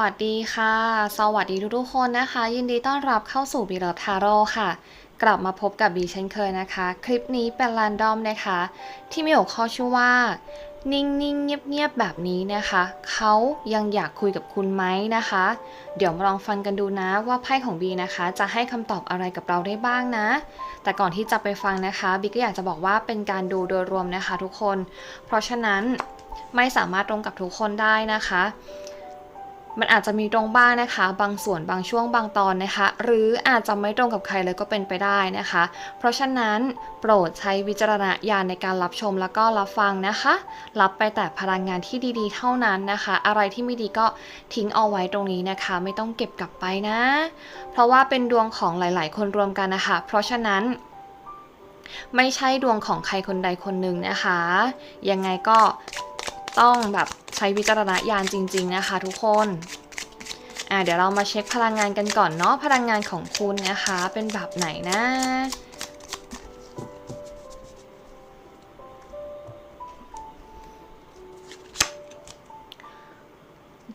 สวัสดีค่ะ สวัสดีทุกๆคนนะคะ ยินดีต้อนรับเข้าสู่บีเลิฟทาโร่ค่ะ กลับมาพบกับบีเช่นเคยนะคะ คลิปนี้เป็นรันดอมนะคะ ที่มีหัวข้อชื่อว่า นิ่งๆ เงียบๆ แบบนี้นะคะ เขายังอยากคุยกับคุณไหมนะคะ เดี๋ยวมาลองฟังกันดูนะว่าไพ่ของบีนะคะ จะให้คำตอบอะไรกับเราได้บ้างนะ แต่ก่อนที่จะไปฟังนะคะบีก็อยากจะบอกว่าเป็นการดูโดยรวมนะคะ ทุกคน เพราะฉะนั้นไม่สามารถตรงกับทุกคนได้นะคะ มันอาจจะมีตรงบ้างนะคะ บางส่วนบางช่วงบางตอนนะคะ หรืออาจจะไม่ตรงกับใครเลยก็เป็นไปได้นะคะ เพราะฉะนั้นโปรดใช้วิจารณญาณในการรับชมแล้วก็รับฟังนะคะ รับไปแต่พลังงานที่ดีๆ เท่านั้นนะคะ อะไรที่ไม่ดีก็ทิ้งเอาไว้ตรงนี้นะคะ ไม่ต้องเก็บกลับไปนะ เพราะว่าเป็นดวงของหลาย ๆ คนรวมกันนะคะ เพราะฉะนั้นไม่ใช่ดวงของใครคนใดคนหนึ่งนะคะ ยังไงก็ ต้องแบบใช้วิจารณญาณจริง ๆ นะคะ ทุกคนอ่าเดี๋ยวเรามาเช็คพลังงานกันก่อนเนาะพลังงานของคุณนะคะ เป็นแบบไหนนะ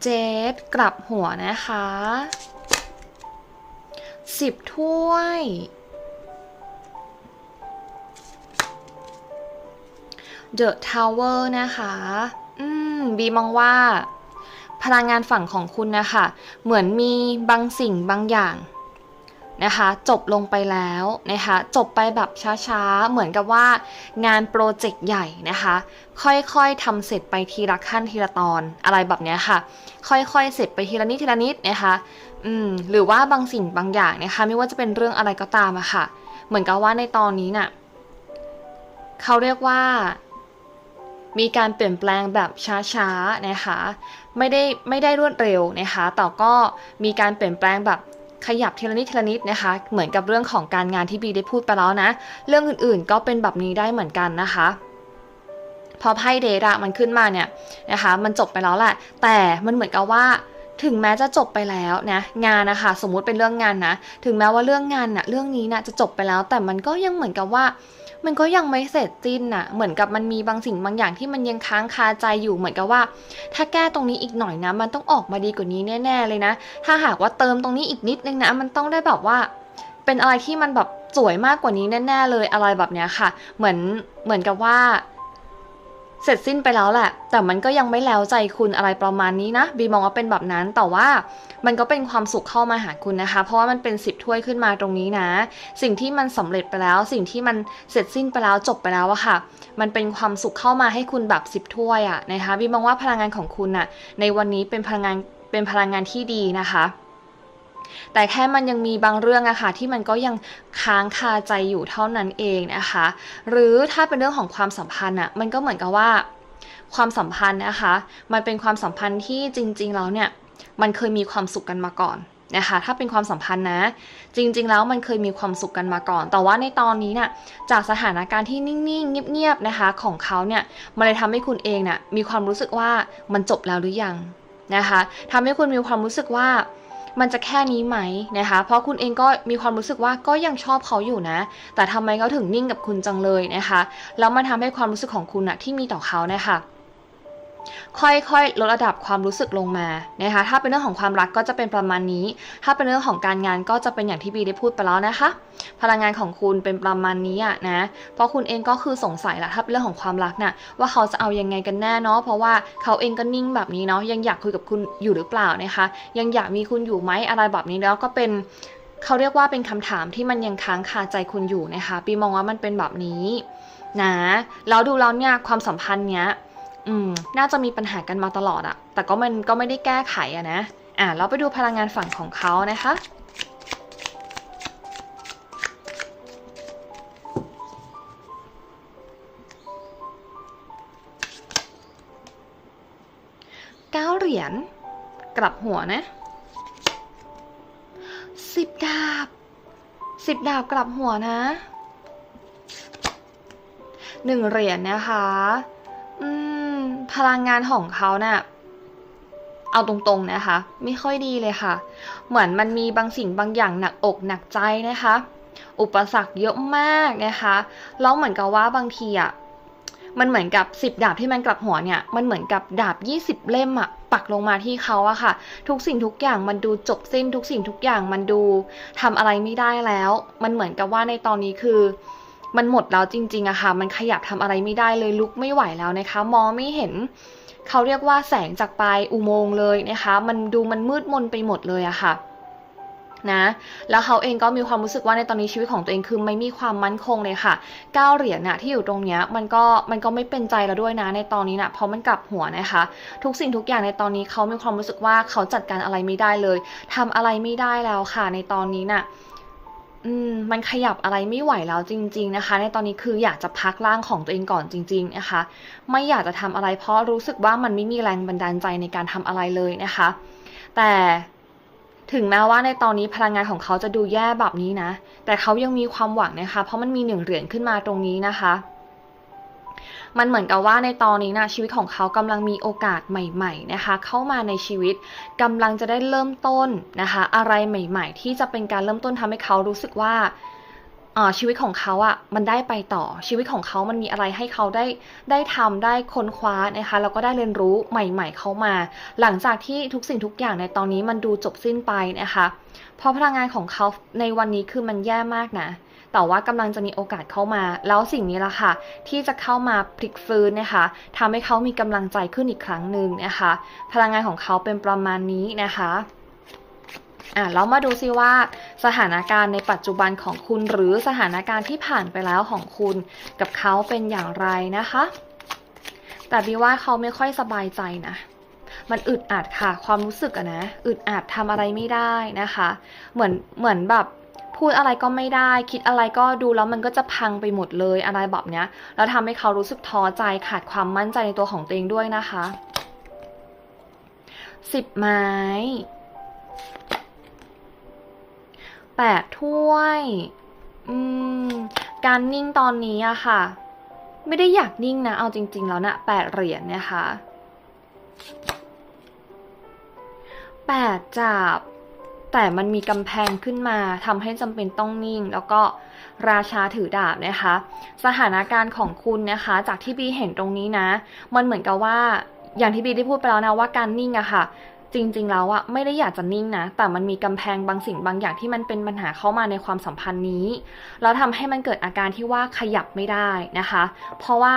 เจดกลับหัวนะคะสิบถ้วย The Tower นะคะ อืม บีมองว่า พลังงานฝั่งของคุณนะคะ เหมือนมีบางสิ่งบางอย่างนะคะ จบลงไปแล้วนะคะ จบไปแบบช้าๆ เหมือนกับว่างานโปรเจกต์ใหญ่นะคะ ค่อยๆทำเสร็จไปทีละขั้นทีละตอนอะไรแบบเนี้ยค่ะ ค่อยๆ เสร็จไปทีละนิดทีละนิดนะคะอืมหรือว่าบางสิ่งบางอย่างนะคะ ไม่ว่าจะเป็นเรื่องอะไรก็ตามอะค่ะ เหมือนกับว่าในตอนนี้น่ะเขาเรียกว่า มีการเปลี่ยนแปลงแบบช้าๆนะคะไม่ได้ไม่ได้รวดเร็วนะคะแต่ก็มีการเปลี่ยนแปลงแบบขยับทีละนิดทีละนิดนะคะ เหมือนกับเรื่องของการงานที่บีได้พูดไปแล้วนะ เรื่องอื่นๆก็เป็นแบบนี้ได้เหมือนกันนะคะ พอไพ่เดทอะมันขึ้นมาเนี่ยนะคะ มันจบไปแล้วแหละ แต่มันเหมือนกับว่าถึงแม้จะจบไปแล้วนะงานนะคะสมมุติเป็นเรื่องงานนะ ถึงแม้ว่าเรื่องงานน่ะเรื่องนี้น่ะจะจบไปแล้ว แต่มันก็ยังเหมือนกับว่า มันก็ยังไม่เสร็จสิ้นน่ะเหมือนกับมันมีบางสิ่งบางอย่างที่มันยังค้างคาใจอยู่เหมือนกับว่า ถ้าแก้ตรงนี้อีกหน่อยนะ มันต้องออกมาดีกว่านี้แน่ ๆ เลยนะ ถ้าหากว่าเติมตรงนี้อีกนิดนึงนะ มันต้องได้แบบว่า เป็นอะไรที่มันแบบสวยมากกว่านี้แน่ ๆ เลยอะไรแบบเนี้ยค่ะ เหมือนเหมือนกับว่า เสร็จสิ้นไปแล้วแหละ แต่มันก็ยังไม่แล้วใจคุณอะไรประมาณนี้นะบีมองว่าเป็นแบบนั้น แต่ว่ามันก็เป็นความสุขเข้ามาหาคุณนะคะ เพราะว่ามันเป็นสิบถ้วยขึ้นมาตรงนี้นะ สิ่งที่มันสำเร็จไปแล้ว สิ่งที่มันเสร็จสิ้นไปแล้วจบไปแล้วอะค่ะ มันเป็นความสุขเข้ามาให้คุณแบบสิบถ้วยอะนะคะบีมองว่าพลังงานของคุณน่ะในวันนี้เป็นพลังงานเป็นพลังงานที่ดีนะคะ แต่แค่มันยังมีบางเรื่องอะค่ะที่มันก็ยังค้างคาใจอยู่เท่านั้นเองนะคะ หรือถ้าเป็นเรื่องของความสัมพันธ์อะมันก็เหมือนกับว่าความสัมพันธ์นะคะ มันเป็นความสัมพันธ์ที่จริง ๆ แล้วเนี่ยมันเคยมีความสุขกันมาก่อนนะคะถ้าเป็นความสัมพันธ์นะ จริง ๆ แล้วมันเคยมีความสุขกันมาก่อน แต่ว่าในตอนนี้น่ะจากสถานการณ์ที่นิ่ง ๆ เงียบ ๆ นะคะ ของเขาเนี่ยมันเลยทำให้คุณเองน่ะมีความรู้สึกว่ามันจบแล้วหรือยังนะคะทำให้คุณมีความรู้สึกว่า มันจะแค่นี้ไหมนะคะ เพราะคุณเองก็มีความรู้สึกว่าก็ยังชอบเขาอยู่นะ แต่ทำไมเขาถึงนิ่งกับคุณจังเลยนะคะ แล้วมันทำให้ความรู้สึกของคุณอะที่มีต่อเขาเนี่ยค่ะ ค่อยๆลดระดับความรู้สึกลงมานะคะถ้าเป็นเรื่องของความรักก็จะเป็นประมาณนี้ ถ้าเป็นเรื่องของการงานก็จะเป็นอย่างที่บีได้พูดไปแล้วนะคะ พลังงานของคุณเป็นประมาณนี้อะนะเพราะคุณเองก็คือสงสัยแหละถ้าเป็นเรื่องของความรักน่ะว่าเขาจะเอายังไงกันแน่เนาะเพราะว่าเขาเองก็นิ่งแบบนี้เนาะยังอยากคุยกับคุณอยู่หรือเปล่านะคะ ยังอยากมีคุณอยู่ไหมอะไรแบบนี้แล้วก็เป็นเขาเรียกว่าเป็นคำถามที่มันยังค้างคาใจคุณอยู่นะคะปีมองว่ามันเป็นแบบนี้นะแล้วดูแล้วเนี่ยความสัมพันธ์เนี้ย อืม น่าจะมีปัญหากันมาตลอดอะแต่ก็มันก็ไม่ได้แก้ไขอะนะ อะเราไปดูพลังงานฝั่งของเขานะคะ เก้าเหรียญ กลับหัวนะสิบดาบสิบดาบกลับหัวนะหนึ่งเหรียญนะคะ อืม พลังงานของเขาเนะ่ะเอาตรงๆนะคะ ไม่ค่อยดีเลยค่ะ เหมือนมันมีบางสิ่งบางอย่างหนักอกหนักใจนะคะ อุปสรรคเยอะมากนะคะแล้วเหมือนกับว่าบางทีอะมันเหมือนกับสิบดาบที่มันกลับหัวเนี่ย มันเหมือนกับดาบ20เล่มอะปักลงมาที่เขาอะค่ะ ทุกสิ่งทุกอย่างมันดูจบสิ้นทุกสิ่งทุกอย่างมันดูทำอะไรไม่ได้แล้ว มันเหมือนกับว่าในตอนนี้คือ มันหมดแล้วจริงๆอะค่ะ มันขยับทำอะไรไม่ได้เลยลุกไม่ไหวแล้วนะคะ มองไม่เห็น เขาเรียกว่าแสงจากปลายอุโมงค์เลยนะคะ มันดูมันมืดมนไปหมดเลยอะค่ะนะ แล้วเขาเองก็มีความรู้สึกว่าในตอนนี้ชีวิตของตัวเองคือไม่มีความมั่นคงเลยค่ะก้าเหรียญน่ะที่อยู่ตรงเนี้ยมันก็มันก็ไม่เป็นใจแล้วด้วยนะในตอนนี้นะเพราะมันกลับหัวนะคะ ทุกสิ่งทุกอย่างในตอนนี้เขามีความรู้สึกว่าเขาจัดการอะไรไม่ได้เลยทำอะไรไม่ได้แล้วค่ะ ในตอนนี้น่ะ อืมมันขยับอะไรไม่ไหวแล้วจริง ๆนะคะ ในตอนนี้คืออยากจะพักร่างของตัวเองก่อนจริง ๆนะคะ ไม่อยากจะทำอะไรเพราะรู้สึกว่ามันไม่มีแรงบันดาลใจในการทำอะไรเลยนะคะ แต่ถึงแม้ว่าในตอนนี้พลังงานของเขาจะดูแย่แบบนี้นะ แต่เขายังมีความหวังนะคะ เพราะมันมีหนึ่งเหรียญขึ้นมาตรงนี้นะคะ มันเหมือนกับว่าในตอนนี้นะชีวิตของเขากำลังมีโอกาสใหม่ๆนะคะเข้ามาในชีวิตกำลังจะได้เริ่มต้นนะคะอะไรใหม่ ๆ ที่จะเป็นการเริ่มต้นทำให้เขารู้สึกว่าอ่าชีวิตของเขาอะ่ะมันได้ไปต่อชีวิตของเขามันมีอะไรให้เขาได้ได้ทำได้ค้นคว้านะคะแล้วก็ได้เรียนรู้ใหม่ ๆ เข้ามา หลังจากที่ทุกสิ่งทุกอย่างในตอนนี้มันดูจบสิ้นไปนะคะ เพราะพลังงานของเขาในวันนี้คือมันแย่มากนะ แต่ว่ากำลังจะมีโอกาสเข้ามา แล้วสิ่งนี้ละค่ะ ที่จะเข้ามาพลิกฟื้นนะคะทำให้เขามีกำลังใจขึ้นอีกครั้งหนึ่งนะคะ พลังงานของเขาเป็นประมาณนี้นะคะอะแล้วมาดูซิว่าสถานการณ์ในปัจจุบันของคุณหรือสถานการณ์ที่ผ่านไปแล้วของคุณกับเขาเป็นอย่างไรนะคะ แต่บีว่าเขาไม่ค่อยสบายใจนะ มันอึดอัดค่ะ ความรู้สึกอะนะ อึดอัดทำอะไรไม่ได้นะคะ เหมือนเหมือนแบบ พูดอะไรก็ไม่ได้ คิดอะไรก็ดูแล้วมันก็จะพังไปหมดเลยอะไรแบบเนี้ยแล้วทำให้เขารู้สึกท้อใจขาดความมั่นใจในตัวของตัวเองด้วยนะคะสิบไม้แปดถ้วยอืมการนิ่งตอนนี้อะค่ะ ไม่ได้อยากนิ่งนะ เอาจริง ๆ แล้วนะแปดเหรียญเนะคะแปดจับ แต่มันมีกำแพงขึ้นมาทำให้จำเป็นต้องนิ่ง แล้วก็ราชาถือดาบนะคะ สถานการณ์ของคุณนะคะ จากที่บีเห็นตรงนี้นะ มันเหมือนกับว่าอย่างที่บีได้พูดไปแล้วนะว่าการนิ่งอะค่ะ จริงๆแล้วอะไม่ได้อยากจะนิ่งนะ แต่มันมีกำแพงบางสิ่งบางอย่างที่มันเป็นปัญหาเข้ามาในความสัมพันธ์นี้ แล้วทำให้มันเกิดอาการที่ว่าขยับไม่ได้นะคะ เพราะว่า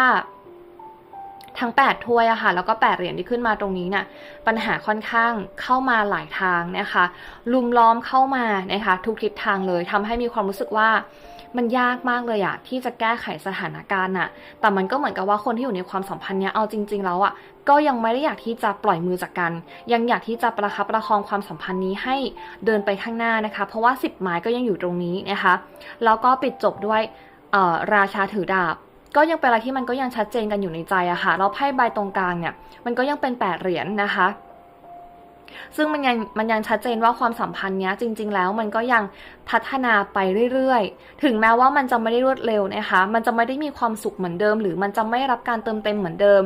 ทั้ง 8 ถ้วยอะค่ะ แล้วก็ 8 เหรียญที่ขึ้นมาตรงนี้เนี่ยปัญหาค่อนข้างเข้ามาหลายทางนะคะลุมล้อมเข้ามานะคะทุกทิศทางเลยทำให้มีความรู้สึกว่ามันยากมากเลยอะที่จะแก้ไขสถานการณ์อะแต่มันก็เหมือนกับว่าคนที่อยู่ในความสัมพันธ์เนี้ยเอาจริง ๆ แล้วอะก็ยังไม่ได้อยากที่จะปล่อยมือจากกัน ยังอยากที่จะประคับประคองความสัมพันธ์นี้ให้เดินไปข้างหน้านะคะ เพราะว่า 10 ไม้ก็ยังอยู่ตรงนี้นะคะ แล้วก็ปิดจบด้วยราชาถือดาบ ก็ยังเป็นอะไรที่มันก็ยังชัดเจนกันอยู่ในใจอะค่ะแล้วไพ่ใบตรงกลางเนี่ย มันก็ยังเป็นแปดเหรียญนนะคะ ซึ่งมันยังมันยังชัดเจนว่าความสัมพันธ์เนี้ยจริง ๆ แล้วมันก็ยังพัฒนาไปเรื่อยๆ ถึงแม้ว่ามันจะไม่ได้รวดเร็วนะคะ มันจะไม่ได้มีความสุขเหมือนเดิม หรือมันจะไม่รับการเติมเต็มเหมือนเดิม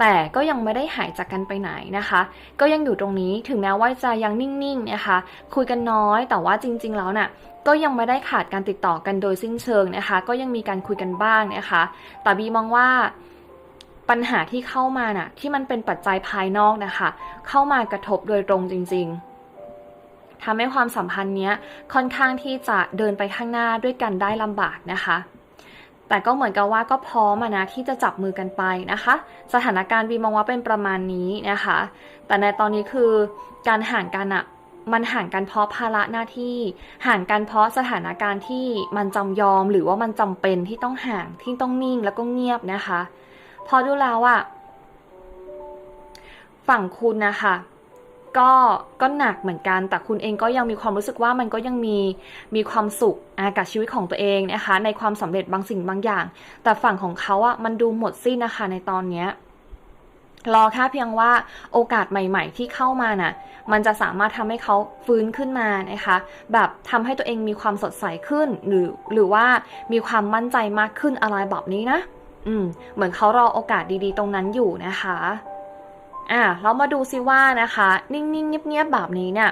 แต่ก็ยังไม่ได้หายจากกันไปไหนนะคะ ก็ยังอยู่ตรงนี้ ถึงแม้ว่าจะยังนิ่งๆ นะคะ คุยกันน้อย แต่ว่าจริง ๆ แล้วน่ะ ก็ยังไม่ได้ขาดการติดต่อกันโดยสิ้นเชิงนะคะ ก็ยังมีการคุยกันบ้างนะคะแต่บีมองว่าปัญหาที่เข้ามาน่ะที่มันเป็นปัจจัยภายนอกนะคะ เข้ามากระทบโดยตรงจริง ๆทำให้ความสัมพันธ์เนี้ยค่อนข้างที่จะเดินไปข้างหน้าด้วยกันได้ลำบากนะคะแต่ก็เหมือนกับว่าก็พร้อมนะที่จะจับมือกันไปนะคะ สถานการณ์บีมองว่าเป็นประมาณนี้นะคะ แต่ในตอนนี้คือการห่างกันอะ มันห่างกันเพราะภาระหน้าที่ ห่างกันเพราะสถานการณ์ที่มันจำยอมหรือว่ามันจำเป็นที่ต้องห่างที่ต้องนิ่งแล้วก็เงียบนะคะ พอดูแล้วอะฝั่งคุณนะคะก็ก็หนักเหมือนกัน แต่คุณเองก็ยังมีความรู้สึกว่ามันก็ยังมีมีความสุขกับชีวิตของตัวเองนะคะ ในความสำเร็จบางสิ่งบางอย่าง แต่ฝั่งของเขาอะมันดูหมดสิ้นนะคะในตอนเนี้ย รอแค่เพียงว่าโอกาสใหม่ ๆ ที่เข้ามาน่ะ มันจะสามารถทำให้เขาฟื้นขึ้นมานะคะ แบบทำให้ตัวเองมีความสดใสขึ้น หรือหรือว่ามีความมั่นใจมากขึ้นอะไรแบบนี้นะ อืม เหมือนเขารอโอกาสดีๆ ตรงนั้นอยู่นะคะ อะเรามาดูซิว่านะคะ นิ่งๆเงียบๆแบบนี้เนี่ย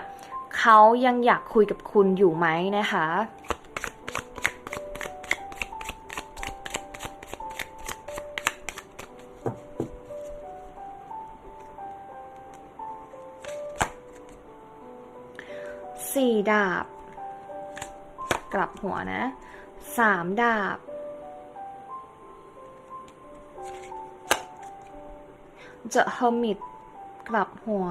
เขายังอยากคุยกับคุณอยู่ไหมนะคะ สี่ดาบ กลับหัวนะสามดาบ The Hermit กลับหัว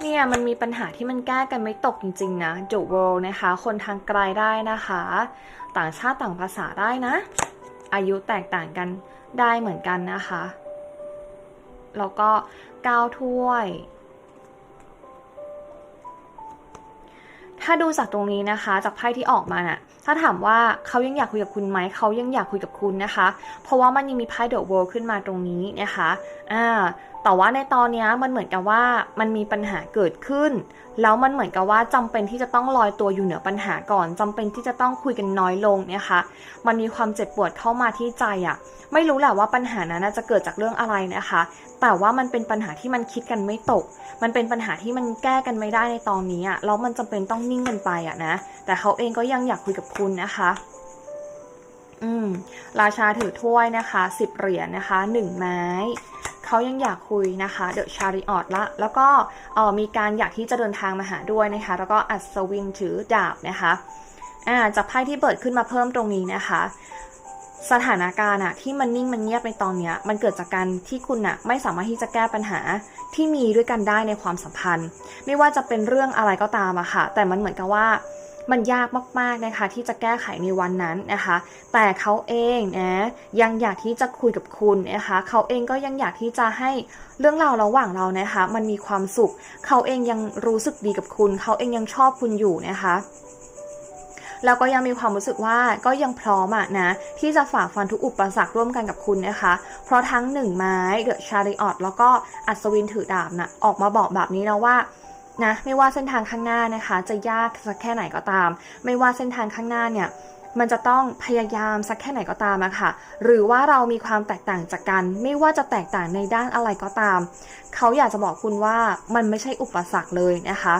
เนี่ยมันมีปัญหาที่มันแก้กันไม่ตกจริงๆนะ The World นะคะ คนทางไกลได้นะคะ ต่างชาติต่างภาษาได้นะ อายุแตกต่างกันได้เหมือนกันนะคะ แล้วก็ก้าวถ้วย ถ้าดูจากตรงนี้นะคะ จากไพ่ที่ออกมาน่ะ ถ้าถามว่าเขายังอยากคุยกับคุณไหม เขายังอยากคุยกับคุณนะคะ เพราะว่ามันยังมีไพ่เดอะเวิลด์ขึ้นมาตรงนี้นะคะ อ่า แต่ว่าในตอนนี้มันเหมือนกับว่ามันมีปัญหาเกิดขึ้น แล้วมันเหมือนกับว่าจำเป็นที่จะต้องลอยตัวอยู่เหนือปัญหาก่อนจำเป็นที่จะต้องคุยกันน้อยลงนะคะ มันมีความเจ็บปวดเข้ามาที่ใจอะ่ะ ไม่รู้แหละว่าปัญหานั้นจะเกิดจากเรื่องอะไรนะคะ แต่ว่ามันเป็นปัญหาที่มันคิดกันไม่ตก มันเป็นปัญหาที่มันแก้กันไม่ได้ในตอนนี้อะ่ะ แล้วมันจำเป็นต้องนิ่งกันไปอะ่ะนะ แต่เขาเองก็ยังอยากคุยกับคุณนะคะอืม ราชาถือถ้วยนะคะสิบเหรียญนะคะหนึ่งไม้ เขายังอยากคุยนะคะเดอะชาริออตละ แล้วก็เออมีการอยากที่จะเดินทางมาหาด้วยนะคะ แล้วก็อัศวินถือดาบนะคะอ่าจากไพ่ที่เปิดขึ้นมาเพิ่มตรงนี้นะคะสถานการณ์อะที่มันนิ่งมันเงียบในตอนเนี้ยมันเกิดจากการที่คุณอะไม่สามารถที่จะแก้ปัญหาที่มีด้วยกันได้ในความสัมพันธ์ ไม่ว่าจะเป็นเรื่องอะไรก็ตามอะค่ะ แต่มันเหมือนกับว่า มันยากมากๆนะคะที่จะแก้ไขในวันนั้นนะคะ แต่เขาเองนะยังอยากที่จะคุยกับคุณนะคะเขาเองก็ยังอยากที่จะให้เรื่องราวระหว่างเรานะคะ มันมีความสุข เขาเองยังรู้สึกดีกับคุณ เขาเองยังชอบคุณอยู่นะคะแล้วก็ยังมีความรู้สึกว่าก็ยังพร้อมอะนะ ที่จะฝ่าฟันทุกอุปสรรคร่วมกันกับคุณนะคะ เพราะทั้งหนึ่งไม้เดอะชาริออตแล้วก็อัศวินถือดาบนะออกมาบอกแบบนี้แล้วว่า นะไม่ว่าเส้นทางข้างหน้านะคะ จะยากสักแค่ไหนก็ตาม ไม่ว่าเส้นทางข้างหน้าเนี่ยมันจะต้องพยายามสักแค่ไหนก็ตามอะค่ะ หรือว่าเรามีความแตกต่างจากกัน ไม่ว่าจะแตกต่างในด้านอะไรก็ตาม เขาอยากจะบอกคุณว่ามันไม่ใช่อุปสรรคเลยนะคะ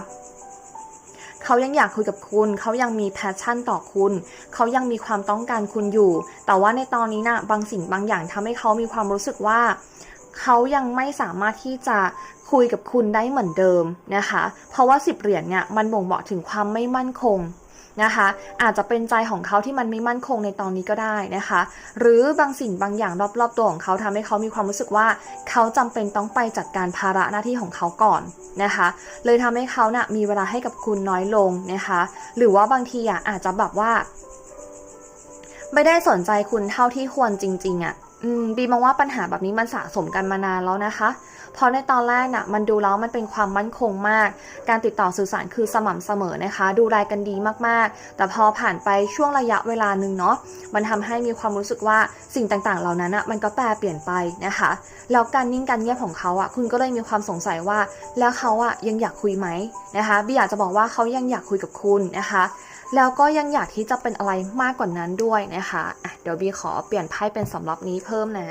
เขายังอยากคุยกับคุณ เขายังมีแพชชั่นต่อคุณ เขายังมีความต้องการคุณอยู่ แต่ว่าในตอนนี้นะ่ะบางสิ่งบางอย่างทำให้เขามีความรู้สึกว่า เขายังไม่สามารถที่จะ คุยกับคุณได้เหมือนเดิมนะคะ เพราะว่าสิบเหรียญเนี่ยมันบ่งบอกถึงความไม่มั่นคงนะคะอาจจะเป็นใจของเขาที่มันไม่มั่นคงในตอนนี้ก็ได้นะคะ หรือบางสิ่งบางอย่างรอบๆตัวของเขาทำให้เขามีความรู้สึกว่า เขาจำเป็นต้องไปจัดการภาระหน้าที่ของเขาก่อนนะคะ เลยทำให้เขานะ่ะมีเวลาให้กับคุณน้อยลงนะคะ หรือว่าบางทีอะอาจจะแบบว่า ไม่ได้สนใจคุณเท่าที่ควรจริง ๆอะอืมบีมองว่าปัญหาแบบนี้มันสะสมกันมานานแล้วนะคะ เพราะในตอนแรกน่ะมันดูแล้วมันเป็นความมั่นคงมาก การติดต่อสื่อสารคือสม่ำเสมอนะคะ ดูแลกันดีมากๆ แต่พอผ่านไปช่วงระยะเวลาหนึ่งเนาะมันทำให้มีความรู้สึกว่าสิ่งต่างๆ เหล่านั้นอะมันก็แปรเปลี่ยนไปนะคะแล้วการนิ่งการเงียบของเขาอะคุณก็เลยมีความสงสัยว่า แล้วเขาอะยังอยากคุยไหมนะคะบีอยากจะบอกว่าเขายังอยากคุยกับคุณนะคะแล้วก็ยังอยากที่จะเป็นอะไรมากกว่านั้นด้วยนะคะะเดี๋ยวบีขอเปลี่ยนไพ่เป็นสำรับนี้เพิ่มนะ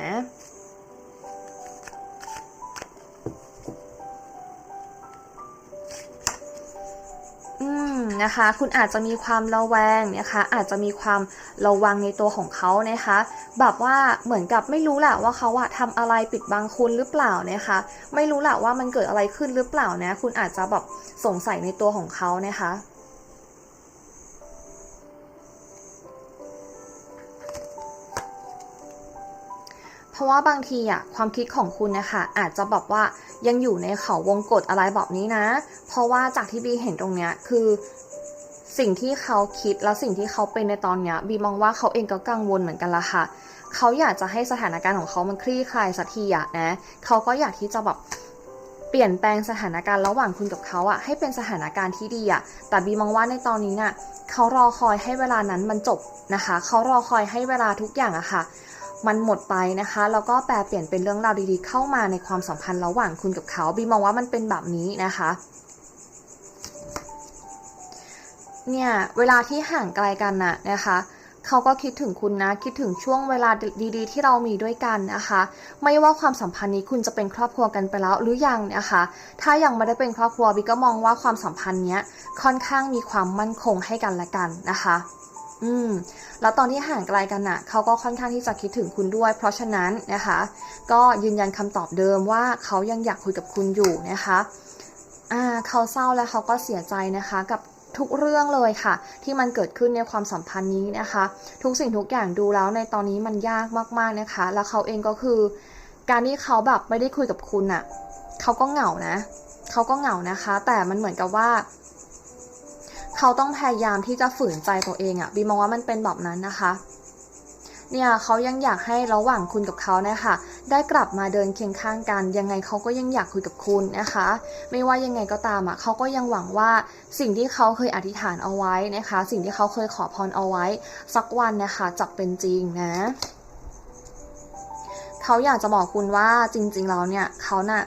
อืมนะคะ คุณอาจจะมีความระแวงนะคะ อาจจะมีความระวังในตัวของเขานะคะ แบบว่าเหมือนกับไม่รู้แหละว่าเขาอะทำอะไรปิดบังคุณหรือเปล่านะคะ ไม่รู้แหละว่ามันเกิดอะไรขึ้นหรือเปล่านะ คุณอาจจะแบบสงสัยในตัวของเขานะคะ เพราะว่าบางทีอะความคิดของคุณนะคะอาจจะแบบว่ายังอยู่ในเขาวงกฏอะไรแบบนี้นะ เพราะว่าจากที่บีเห็นตรงเนี้ยคือสิ่งที่เขาคิดแล้วสิ่งที่เขาเป็นในตอนเนี้ยบีมองว่าเขาเองก็กังวลเหมือนกันละค่ะ เขาอยากจะให้สถานการณ์ของเขามันคลี่คลายสักทีอะนะเขาก็อยากที่จะแบบเปลี่ยนแปลงสถานการณ์ระหว่างคุณกับเขาอะให้เป็นสถานการณ์ที่ดีอะแต่บีมองว่าในตอนนี้น่ะเขารอคอยให้เวลานั้นมันจบนะคะ เขารอคอยให้เวลาทุกอย่างอะค่ะ มันหมดไปนะคะ แล้วก็แปลเปลี่ยนเป็นเรื่องราวดีๆ เข้ามาในความสัมพันธ์ระหว่างคุณกับเขาบีมองว่ามันเป็นแบบนี้นะคะเนี่ยเวลาที่ห่างไกลกันน่ะนะคะเขาก็คิดถึงคุณนะคิดถึงช่วงเวลาดีๆ ที่เรามีด้วยกันนะคะ ไม่ว่าความสัมพันธ์นี้คุณจะเป็นครอบครัวกันไปแล้วหรือยังนะคะ ถ้ายังไม่ได้เป็นครอบครัวบีก็มองว่าความสัมพันธ์เนี้ยค่อนข้างมีความมั่นคงให้กันและกันนะคะ อืม แล้วตอนที่ห่างไกลกันน่ะเขาก็ค่อนข้างที่จะคิดถึงคุณด้วย เพราะฉะนั้นนะคะ ก็ยืนยันคำตอบเดิมว่าเขายังอยากคุยกับคุณอยู่นะคะ อ่าเขาเศร้าและเขาก็เสียใจนะคะกับทุกเรื่องเลยค่ะ ที่มันเกิดขึ้นในความสัมพันธ์นี้นะคะ ทุกสิ่งทุกอย่างดูแล้วในตอนนี้มันยากมากๆนะคะ แล้วเขาเองก็คือ การที่เขาแบบไม่ได้คุยกับคุณอะ่ะเขาก็เหงานะเขาก็เหงานะคะ แต่มันเหมือนกับว่า เขาต้องพยายามที่จะฝืนใจตัวเองอะ่ะบีมองว่ามันเป็นแบบนั้นนะคะ เนี่ยเขายังอยากให้ระหว่างคุณกับเขาเนี่ยค่ะได้กลับมาเดินเคียงข้างกัน ยังไงเขาก็ยังอยากคุยกับคุณนะคะ ไม่ว่ายังไงก็ตามอะเขาก็ยังหวังว่าสิ่งที่เขาเคยอธิษฐานเอาไว้นะคะ สิ่งที่เขาเคยขอพรเอาไว้ สักวันนะคะจะเป็นจริงนะเขาอยากจะบอกคุณว่าจริง ๆ แล้วเนี่ยเขาน่ะ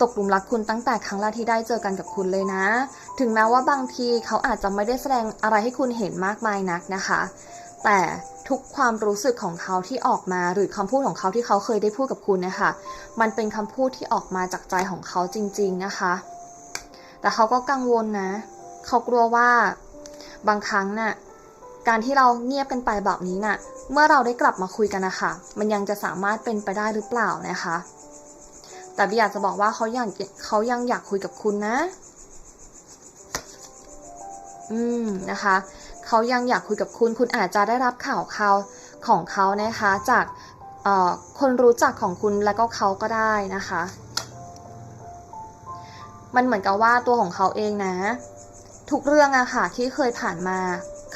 ตกหลุมรักคุณตั้งแต่ครั้งแรกที่ได้เจอกันกับคุณเลยนะ ถึงแม้ว่าบางทีเขาอาจจะไม่ได้แสดงอะไรให้คุณเห็นมากมายนักนะคะ แต่ทุกความรู้สึกของเขาที่ออกมาหรือคำพูดของเขาที่เขาเคยได้พูดกับคุณนะคะ มันเป็นคำพูดที่ออกมาจากใจของเขาจริง ๆนะคะ แต่เขาก็กังวลนะ เขากลัวว่าบางครั้งน่ะการที่เราเงียบกันไปแบบนี้น่ะ เมื่อเราได้กลับมาคุยกันนะคะ มันยังจะสามารถเป็นไปได้หรือเปล่านะคะ แต่บีอยากจะบอกว่าเขาอยากเขายังอยากคุยกับคุณนะ อืมนะคะเขายังอยากคุยกับคุณ คุณอาจจะได้รับข่าวข่าวของเขานะคะ จากคนรู้จักของคุณและก็เขาก็ได้นะคะ มันเหมือนกับว่าตัวของเขาเองนะ ทุกเรื่องอะค่ะที่เคยผ่านมา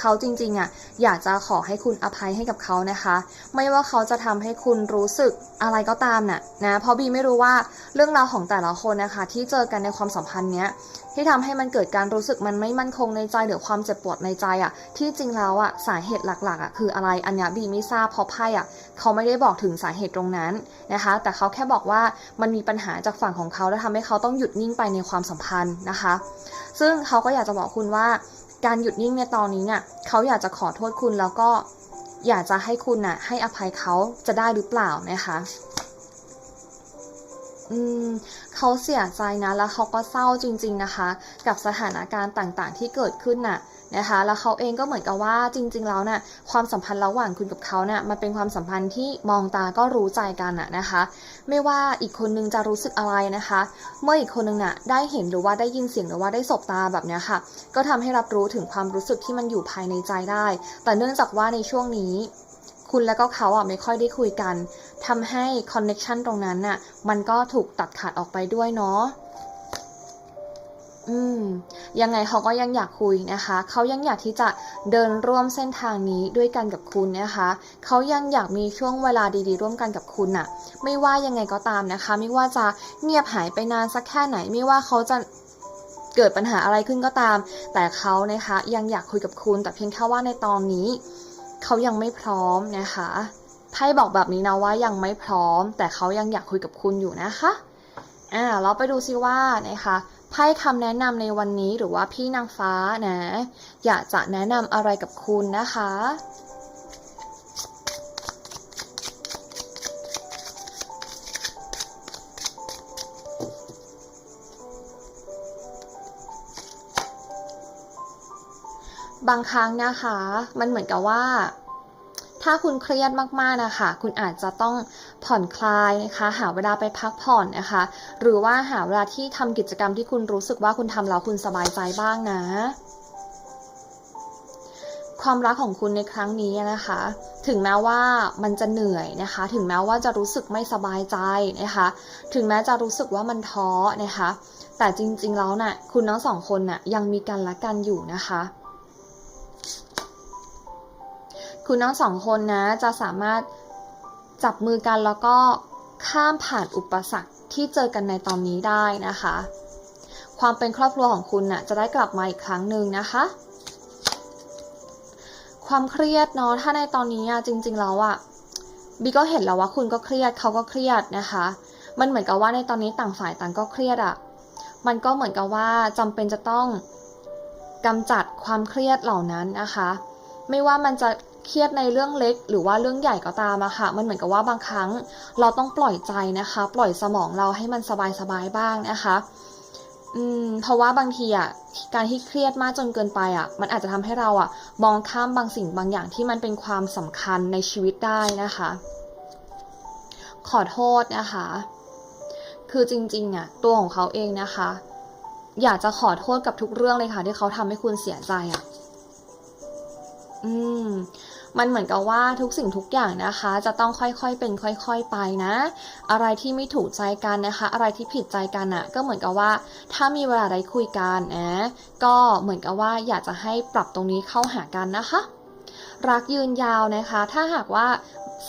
เขาจริงๆอะอยากจะขอให้คุณอภัยให้กับเขานะคะ ไม่ว่าเขาจะทำให้คุณรู้สึกอะไรก็ตามน่ะนะเพราะบีไม่รู้ว่าเรื่องราวของแต่ละคนนะคะ ที่เจอกันในความสัมพันธ์เนี้ยที่ทำให้มันเกิดการรู้สึกมันไม่มั่นคงในใจหรือความเจ็บปวดในใจอะที่จริงแล้วอะสาเหตุหลักๆอะคืออะไรอันนี้บีไม่ทราบเพราะไพ่อะเขาไม่ได้บอกถึงสาเหตุตรงนั้นนะคะ แต่เขาแค่บอกว่ามันมีปัญหาจากฝั่งของเขาและทำให้เขาต้องหยุดนิ่งไปในความสัมพันธ์นะคะ ซึ่งเขาก็อยากจะบอกคุณว่า การหยุดนิ่งในตอนนี้เนี่ยเขาอยากจะขอโทษคุณแล้วก็อยากจะให้คุณน่ะ ให้อภัยเขาจะได้หรือเปล่านะคะ อืมเขาเสียใจนะแล้วเขาก็เศร้าจริง ๆนะคะ กับสถานการณ์ต่างๆ ที่เกิดขึ้นน่ะ นะคะ แล้วเขาเองก็เหมือนกับว่าจริง ๆ แล้วน่ะความสัมพันธ์ระหว่างคุณกับเขาเนี่ยมันเป็นความสัมพันธ์ที่มองตาก็รู้ใจกันน่ะนะคะ ไม่ว่าอีกคนนึงจะรู้สึกอะไรนะคะ เมื่ออีกคนนึงน่ะได้เห็นหรือว่าได้ยินเสียงหรือว่าได้สบตาแบบนี้ค่ะ ก็ทำให้รับรู้ถึงความรู้สึกที่มันอยู่ภายในใจได้ แต่เนื่องจากว่าในช่วงนี้คุณและก็เขาอะไม่ค่อยได้คุยกันทำให้คอนเน็ชันตรงนั้นน่ะมันก็ถูกตัดขาดออกไปด้วยเนาะ อืมยังไงเขาก็ยังอยากคุยนะคะ เขายังอยากที่จะเดินร่วมเส้นทางนี้ด้วยกันกับคุณนะคะ เขายังอยากมีช่วงเวลาดีๆ ร่วมกันกับคุณน่ะ ไม่ว่ายังไงก็ตามนะคะ ไม่ว่าจะเงียบหายไปนานสักแค่ไหน ไม่ว่าเขาจะเกิดปัญหาอะไรขึ้นก็ตาม แต่เขานะคะยังอยากคุยกับคุณ แต่เพียงแค่ว่าในตอนนี้ เขายังไม่พร้อมนะคะไพ่บอกแบบนี้นะว่ายังไม่พร้อม แต่เขายังอยากคุยกับคุณอยู่นะคะอ่าเราไปดูซิว่านะคะ ไพ่คำแนะนำในวันนี้หรือว่าพี่นางฟ้านะ อยากจะแนะนำอะไรกับคุณนะคะ บางครั้งนะคะ มันเหมือนกับว่าถ้าคุณเครียดมากๆนะคะ คุณอาจจะต้องผ่อนคลายนะคะ หาเวลาไปพักผ่อนนะคะ หรือว่าหาเวลาที่ทำกิจกรรมที่คุณรู้สึกว่าคุณทำแล้วคุณสบายใจบ้างนะ ความรักของคุณในครั้งนี้นะคะ ถึงแม้ว่ามันจะเหนื่อยนะคะ ถึงแม้ว่าจะรู้สึกไม่สบายใจนะคะ ถึงแม้จะรู้สึกว่ามันท้อนะคะ แต่จริงๆแล้วนะ่ะคุณทั้งสองคนน่ะยังมีกันและกันอยู่นะคะคุณทั้งสองคนนะจะสามารถจับมือกันแล้วก็ข้ามผ่านอุปสรรค ที่เจอกันในตอนนี้ได้นะคะ ความเป็นครอบครัวของคุณน่ะจะได้กลับมาอีกครั้งหนึ่งนะคะ ความเครียดเนาะถ้าในตอนนี้อะจริง ๆ แล้วอะบีก็เห็นแล้วว่าคุณก็เครียดเขาก็เครียดนะคะ มันเหมือนกับว่าในตอนนี้ต่างฝ่ายต่างก็เครียดอะมันก็เหมือนกับว่าจำเป็นจะต้องกำจัดความเครียดเหล่านั้นนะคะ ไม่ว่ามันจะ เครียดในเรื่องเล็ก หรือว่าเรื่องใหญ่ก็ตามอะค่ะ มันเหมือนกับว่าบางครั้ง เราต้องปล่อยใจนะคะ ปล่อยสมองเราให้มันสบายๆบ้างนะคะอืมเพราะว่าบางทีอะการที่เครียดมากจนเกินไปอะมันอาจจะทำให้เราอะมองข้ามบางสิ่งบางอย่างที่มันเป็นความสำคัญในชีวิตได้นะคะ ขอโทษนะคะ คือจริงๆอะตัวของเขาเองนะคะ อยากจะขอโทษกับทุกเรื่องเลยค่ะ ที่เขาทำให้คุณเสียใจอะ อืม มันเหมือนกับว่าทุกสิ่งทุกอย่างนะคะ จะต้องค่อยๆเป็นค่อยๆไปนะ อะไรที่ไม่ถูกใจกันนะคะ อะไรที่ผิดใจกันอะ่ะ ก็เหมือนกับว่าถ้ามีเวลาได้คุยกันนะก็เหมือนกับว่าอยากจะให้ปรับตรงนี้เข้าหากันนะคะ รักยืนยาวนะคะ ถ้าหากว่า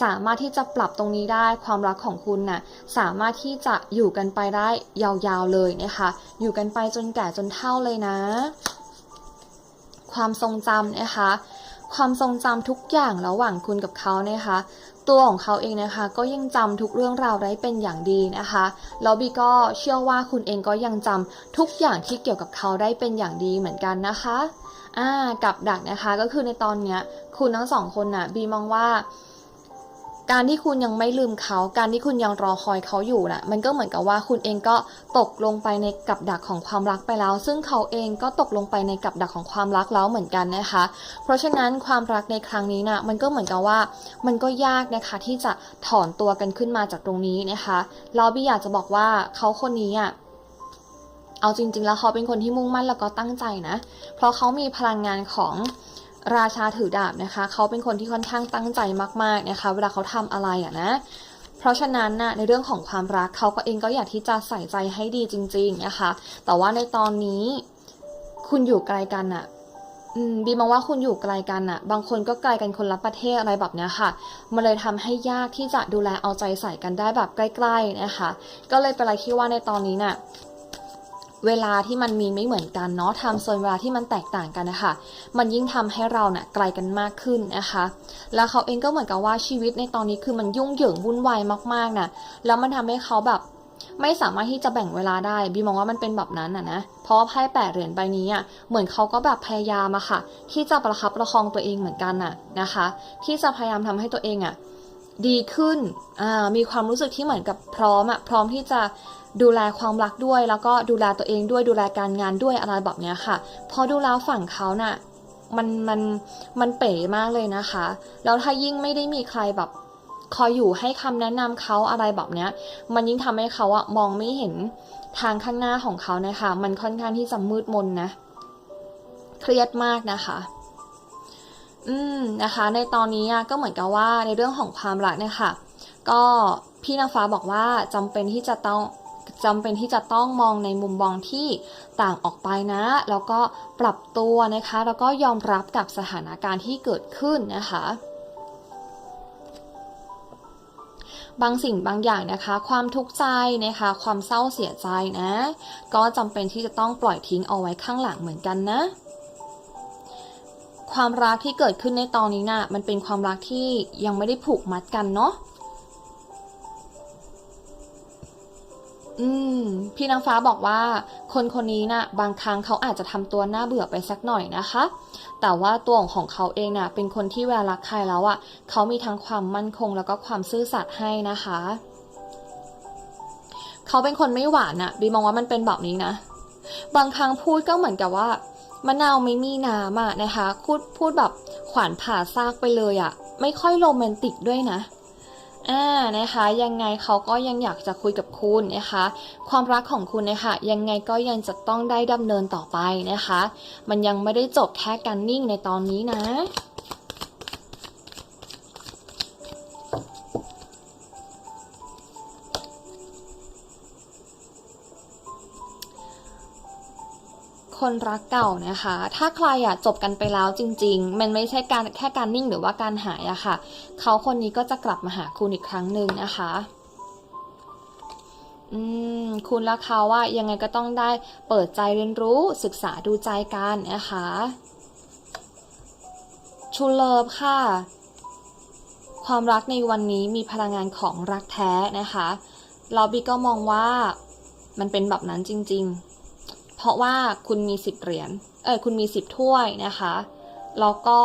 สามารถที่จะปรับตรงนี้ได้ความรักของคุณน่ะสามารถที่จะอยู่กันไปได้ยาวๆเลยนะคะ อยู่กันไปจนแก่จนเฒ่าเลยนะ ความทรงจำนะคะ ความทรงจำทุกอย่างระหว่างคุณกับเขานะคะ ตัวของเขาเองนะคะ ก็ยังจำทุกเรื่องราวได้เป็นอย่างดีนะคะแล้วบีก็เชื่อว่าคุณเองก็ยังจำทุกอย่างที่เกี่ยวกับเขาได้เป็นอย่างดีเหมือนกันนะคะอ่ากับดักนะคะก็คือในตอนเนี้ยคุณทั้งสองคนน่ะบีมองว่า การที่คุณยังไม่ลืมเขา การที่คุณยังรอคอยเขาอยู่น่ะ มันก็เหมือนกับว่าคุณเองก็ตกลงไปในกับดักของความรักไปแล้ว ซึ่งเขาเองก็ตกลงไปในกับดักของความรักแล้วเหมือนกันนะคะ เพราะฉะนั้นความรักในครั้งนี้น่ะ มันก็เหมือนกับว่า มันก็ยากนะคะที่จะถอนตัวกันขึ้นมาจากตรงนี้นะคะเราบี้อยากจะบอกว่าเขาคนนี้อะเอาจริง ๆ แล้วเขาเป็นคนที่มุ่งมั่นแล้วก็ตั้งใจนะ เพราะเขามีพลังงานของ ราชาถือดาบนะคะ เขาเป็นคนที่ค่อนข้างตั้งใจมากๆนะคะ เวลาเขาทำอะไรอะนะ เพราะฉะนั้นนะในเรื่องของความรักเขาก็เองก็อยากที่จะใส่ใจให้ดีจริง ๆนะคะ แต่ว่าในตอนนี้คุณอยู่ไกลกันอะบีมองว่าคุณอยู่ไกลกันอะบางคนก็ไกลกันคนละประเทศอะไรแบบเนี้ยค่ะมันเลยทำให้ยากที่จะดูแลเอาใจใส่กันได้แบบใกล้ ๆนะคะ ก็เลยเป็นอะไรที่ว่าในตอนนี้น่ะ เวลาที่มันมีไม่เหมือนกันเนาะทม์โซนเวลาที่มันแตกต่างกันนะคะ มันยิ่งทำให้เราเนะ่ะไกลกันมากขึ้นนะคะ แล้วเขาเองก็เหมือนกับว่าชีวิตในตอนนี้คือมันยุ่งเหยิงวุ่นวายมากๆนะแล้วมันทำให้เขาแบบไม่สามารถที่จะแบ่งเวลาได้บีมองว่ามันเป็นแบบนั้นอะนะ เพราะว่าไพ่แปดเหรียญใบนี้อะเหมือนเขาก็แบบพยายามอะค่ะ ที่จะประคับประคองตัวเองเหมือนกันน่ะนะคะ ที่จะพยายามทำให้ตัวเองอะดีขึ้นอ่ามีความรู้สึกที่เหมือนกับพร้อมอะพร้อมที่จะ ดูแลความรักด้วย แล้วก็ดูแลตัวเองด้วยดูแลการงานด้วยอะไรแบบเนี้ยค่ะ พอดูแล้วฝั่งเขาน่ะมันมันมันเป๋มากเลยนะคะ แล้วถ้ายิ่งไม่ได้มีใครแบบคอยอยู่ให้คำแนะนำเขาอะไรแบบเนี้ย มันยิ่งทำให้เขาอะมองไม่เห็นทางข้างหน้าของเขานะคะ มันค่อนข้างที่จะมืดมนนะ เครียดมากนะคะ อืมนะคะ ในตอนนี้ก็เหมือนกับว่าในเรื่องของความรักเนี่ยค่ะ ก็พี่นางฟ้าบอกว่าจำเป็นที่จะต้อง จำเป็นที่จะต้องมองในมุมมองที่ต่างออกไปนะ แล้วก็ปรับตัวนะคะ แล้วก็ยอมรับกับสถานการณ์ที่เกิดขึ้นนะคะบางสิ่งบางอย่างนะคะ ความทุกข์ใจนะคะ ความเศร้าเสียใจนะ ก็จำเป็นที่จะต้องปล่อยทิ้งเอาไว้ข้างหลังเหมือนกันนะ ความรักที่เกิดขึ้นในตอนนี้นะ่ะมันเป็นความรักที่ยังไม่ได้ผูกมัดกันเนาะ อืม พี่นางฟ้าบอกว่า คนคนนี้นะ่ะ บางครั้งเขาอาจจะทำตัวน่าเบื่อไปสักหน่อยนะคะ แต่ว่าตัวของเขาเองน่ะ เป็นคนที่เวลารักใครแล้วอะ่ะเขามีทั้งความมั่นคงแล้วก็ความซื่อสัตย์ให้นะคะ เขาเป็นคนไม่หวานอะ่ะบีมองว่ามันเป็นแบบนี้นะ บางครั้งพูดก็เหมือนกับว่ามะนาวไม่มีน้ำอะนะคะพูดพูดแบบขวานผ่าซากไปเลยอะไม่ค่อยโรแมนติกด้วยนะ อ่านะคะยังไงเขาก็ยังอยากจะคุยกับคุณนะคะ ความรักของคุณนะคะยังไงก็ยังจะต้องได้ดำเนินต่อไปนะคะ มันยังไม่ได้จบแค่การนิ่งในตอนนี้นะ คนรักเก่านะคะ ถ้าใครอะจบกันไปแล้วจริง ๆ มันไม่ใช่การแค่การนิ่งหรือว่าการหายอะค่ะ เขาคนนี้ก็จะกลับมาหาคุณอีกครั้งหนึ่งนะคะอืมคุณและเขาว่ายังไงก็ต้องได้เปิดใจเรียนรู้ศึกษาดูใจกันนะคะชูเลิฟค่ะ ความรักในวันนี้มีพลังงานของรักแท้นะคะลอบบี้ก็มองว่ามันเป็นแบบนั้นจริง ๆ เพราะว่าคุณมีสิบเหรียญ เออคุณมีสิบถ้วยนะคะ แล้วก็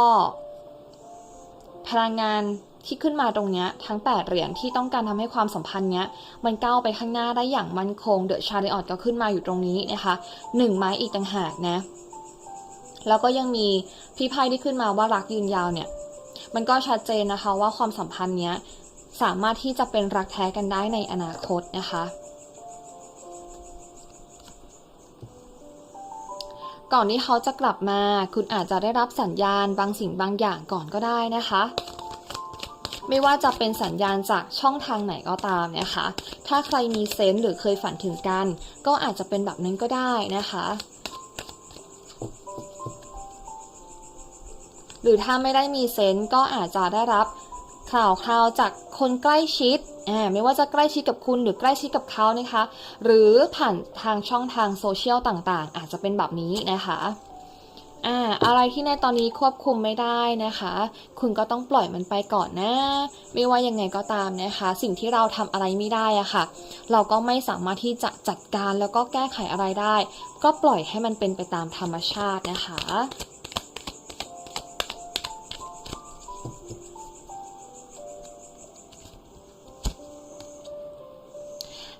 พลังงานที่ขึ้นมาตรงเนี้ยทั้ง 8 เหรียญที่ต้องการทำให้ความสัมพันธ์เนี้ย มันก้าวไปข้างหน้าได้อย่างมั่นคง เดอะชาริออตก็ขึ้นมาอยู่ตรงนี้นะคะหนึ่งไม้อีกต่างหากนะ แล้วก็ยังมีพี่ไพ่ที่ขึ้นมาว่ารักยืนยาวเนี่ย มันก็ชัดเจนนะคะว่าความสัมพันธ์เนี้ยสามารถที่จะเป็นรักแท้กันได้ในอนาคตนะคะ ก่อนที่เขาจะกลับมา คุณอาจจะได้รับสัญญาณบางสิ่งบางอย่างก่อนก็ได้นะคะ ไม่ว่าจะเป็นสัญญาณจากช่องทางไหนก็ตามนะคะ ถ้าใครมีเซนส์หรือเคยฝันถึงกัน ก็อาจจะเป็นแบบนั้นก็ได้นะคะ หรือถ้าไม่ได้มีเซนส์ก็อาจจะได้รับ ข่าวคราวจากคนใกล้ชิดอ่ไม่ว่าจะใกล้ชิดกับคุณหรือใกล้ชิดกับเขานะคะ หรือผ่านทางช่องทางโซเชียลต่างๆ อาจจะเป็นแบบนี้นะคะอ่าอะไรที่ในตอนนี้ควบคุมไม่ได้นะคะ คุณก็ต้องปล่อยมันไปก่อนนะ ไม่ว่ายังไงก็ตามนะคะ สิ่งที่เราทำอะไรไม่ได้อะค่ะ เราก็ไม่สามารถที่จะจัดการแล้วก็แก้ไขอะไรได้ ก็ปล่อยให้มันเป็นไปตามธรรมชาตินะคะ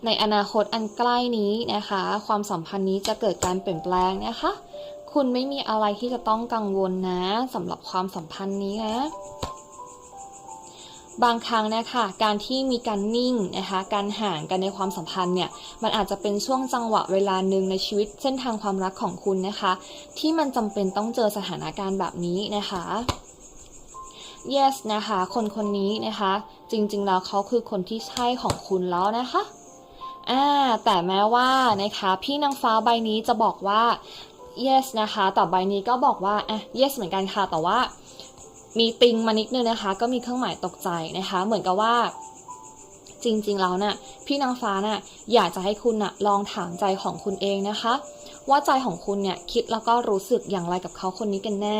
ในอนาคตอันใกล้นี้นะคะ ความสัมพันธ์นี้จะเกิดการเปลี่ยนแปลงนะคะ คุณไม่มีอะไรที่จะต้องกังวลนะสำหรับความสัมพันธ์นี้นะบางครั้งนะคะการที่มีการนิ่งนะคะการห่างกันในความสัมพันธ์เนี่ยมันอาจจะเป็นช่วงจังหวะเวลาหนึ่งในชีวิตเส้นทางความรักของคุณนะคะ ที่มันจำเป็นต้องเจอสถานการณ์แบบนี้นะคะ yes นะคะ คนคนนี้นะคะ จริงๆแล้วเขาคือคนที่ใช่ของคุณแล้วนะคะ อ่าแต่แม้ว่านะคะพี่นางฟ้าใบนี้จะบอกว่า yes นะคะแต่ใบนี้ก็บอกว่าอะ yes เหมือนกันค่ะแต่ว่ามีติงมานิดนึงนะคะ ก็มีเครื่องหมายตกใจนะคะ เหมือนกับว่าจริงๆแล้วน่ะพี่นางฟ้าน่ะอยากจะให้คุณน่ะลองถามใจของคุณเองนะคะ ว่าใจของคุณเนี่ยคิดแล้วก็รู้สึกอย่างไรกับเขาคนนี้กันแน่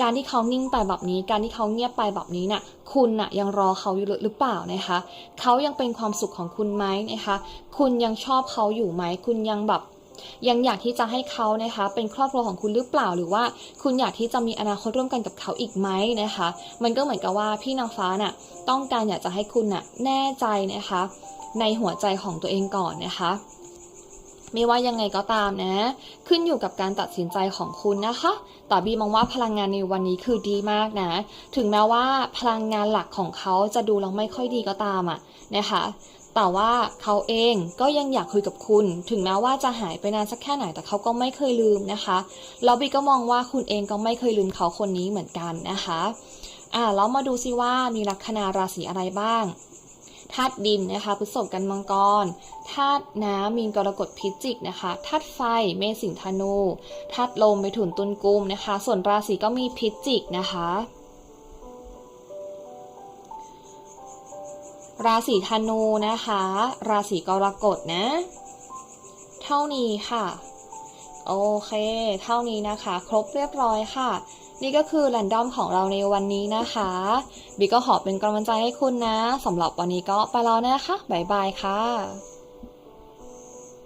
การที่เขานิ่งไปแบบนี้ การที่เขาเงียบไปแบบนี้น่ะคุณน่ะยังรอเขาอยู่หรือเปล่านะคะเขายังเป็นความสุขของคุณไหมนะคะ คุณยังชอบเขาอยู่ไหม คุณยังแบบยังอยากที่จะให้เขานะคะ เป็นครอบครัวของคุณหรือเปล่าหรือว่า คุณอยากที่จะมีอนาคตร่วมกันกับเขาอีกไหมนะคะ มันก็เหมือนกับว่าพี่นางฟ้าน่ะต้องการอยากจะให้คุณน่ะแน่ใจนะคะ ในหัวใจของตัวเองก่อนนะคะ ไม่ว่ายังไงก็ตามนะ ขึ้นอยู่กับการตัดสินใจของคุณนะคะแต่บีมองว่าพลังงานในวันนี้คือดีมากนะ ถึงแม้ว่าพลังงานหลักของเขาจะดูแล้วไม่ค่อยดีก็ตามอะนะคะแต่ว่าเขาเองก็ยังอยากคุยกับคุณ ถึงแม้ว่าจะหายไปนานสักแค่ไหนแต่เขาก็ไม่เคยลืมนะคะแล้วบีก็มองว่าคุณเองก็ไม่เคยลืมเขาคนนี้เหมือนกันนะคะอ่าแล้วมาดูซิว่ามีลัคนาราศีอะไรบ้าง ธาตุดินนะคะพฤษภกันมังกรธาตุน้ำมีนกรกฎพิจิกนะคะธาตุไฟเมษสิงธนูธาตุลมไปถุนตุลกุมนะคะ ส่วนราศีก็มีพิจิกนะคะราศีธนูนะคะ ราศีกรกฎนะ เท่านี้ค่ะ โอเค เท่านี้นะคะ ครบเรียบร้อยค่ะ นี่ก็คือแรนดอมของเราในวันนี้นะคะบิ๊กก็ขอเป็นกำลังใจให้คุณนะสำหรับวันนี้ก็ไปแล้วนะคะบ๊ายบายค่ะ